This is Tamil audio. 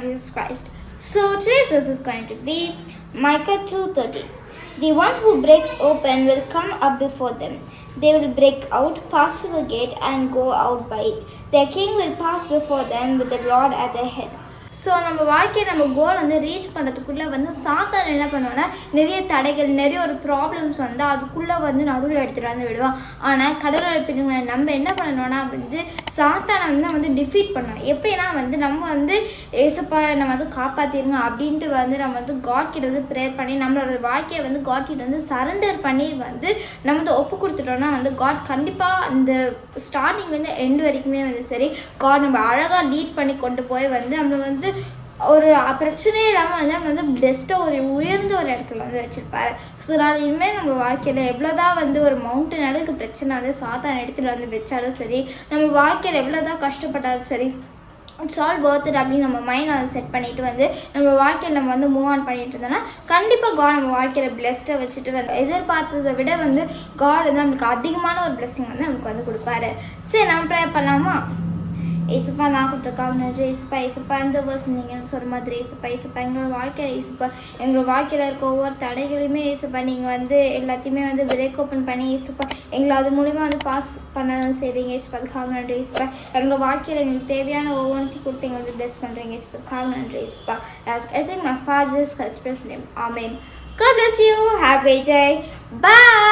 Jesus Christ. So today's verse is going to be Micah 2:30. The one who breaks open will come up before them. They will break out, pass through the gate, and go out by it. Their king will pass before them with the Lord at their head. So நம்ம வாழ்க்கையை நம்ம கோல் வந்து ரீச் பண்ணுறதுக்குள்ளே வந்து சாத்தான் என்ன பண்ணுவான்னா நிறைய தடைகள் நிறைய ஒரு ப்ராப்ளம்ஸ் வந்து அதுக்குள்ளே வந்து நடுவில் எடுத்துகிட்டு வந்து விடுவான். ஆனால் கடவுளை பிள்ளைங்களை நம்ம என்ன பண்ணணும்னா வந்து சாத்தானை வந்து நம்ம வந்து டிஃபீட் பண்ணணும். எப்படின்னா வந்து நம்ம வந்து ஏசப்பா நம்ம வந்து காப்பாற்றிருங்க அப்படின்ட்டு வந்து நம்ம வந்து காட் கிட்ட வந்து ப்ரேயர் பண்ணி நம்மளோட வாழ்க்கையை வந்து காட் கிட்ட வந்து சரண்டர் பண்ணி வந்து நம்ம வந்து ஒப்பு கொடுத்துட்டோம்னா வந்து காட் கண்டிப்பாக அந்த ஸ்டார்டிங் வந்து எண்டு வரைக்குமே வந்து சரி காட் நம்ம அழகாக லீட் பண்ணி கொண்டு போய் வந்து நம்மளை வந்து வந்து ஒரு பிரச்சனையே இல்லாமல் வந்து நம்ம வந்து பெஸ்ட்டாக ஒரு உயர்ந்த ஒரு இடத்துல வந்து வச்சுருப்பாரு. ஸோ அதனால் இனிமேல் நம்ம வாழ்க்கையில் எவ்வளோதான் வந்து ஒரு மவுண்டன் அளவுக்கு பிரச்சனை வந்து சாத்தான இடத்துல வந்து வச்சாலும் சரி நம்ம வாழ்க்கையில் எவ்வளோதான் கஷ்டப்பட்டாலும் சரி இட்ஸ் ஆல் worth அப்படின்னு நம்ம மைண்ட் அதை செட் பண்ணிட்டு வந்து நம்ம வாழ்க்கையில் நம்ம வந்து மூவ் ஆன் பண்ணிட்டு இருந்தோம்னா கண்டிப்பாக காட் நம்ம வாழ்க்கையில் பிளெஸ்ட்டை வச்சுட்டு வந்து எதிர்பார்த்ததை விட வந்து காட் வந்து நம்மளுக்கு அதிகமான ஒரு blessing வந்து நமக்கு வந்து கொடுப்பாரு. சரி நம்ம ப்ரே பண்ணலாமா? ஏசுப்பா நான் கொடுத்துருக்கா நன்றி ஏசுப்பா ஏசுப்பா இந்த வருஷம் நீங்கள் சொல்கிற மாதிரி ஏசுப்பா ஏசுப்பா எங்களோட வாழ்க்கையில் ஏசுப்பா எங்களோட வாழ்க்கையில் இருக்க ஒவ்வொரு தடைகளையுமே ஏசுப்பா நீங்கள் வந்து எல்லாத்தையுமே வந்து பிரேக் ஓப்பன் பண்ணி ஏசுப்பா எங்களை அது மூலிமா வந்து பாஸ் பண்ண செய்கிறீங்க ஏசுப்பா அதுக்காக நன்றி ஏசுப்பா. எங்களோட வாழ்க்கையில் எங்களுக்கு தேவையான ஒவ்வொன்றையும் கொடுத்து எங்களுக்கு வந்து பிளஸ் பண்ணுறீங்க ஏசுப்பா அதுக்காக நன்றி ஏசுப்பா. I think my father's express name amen God bless you. Have a great day. Bye.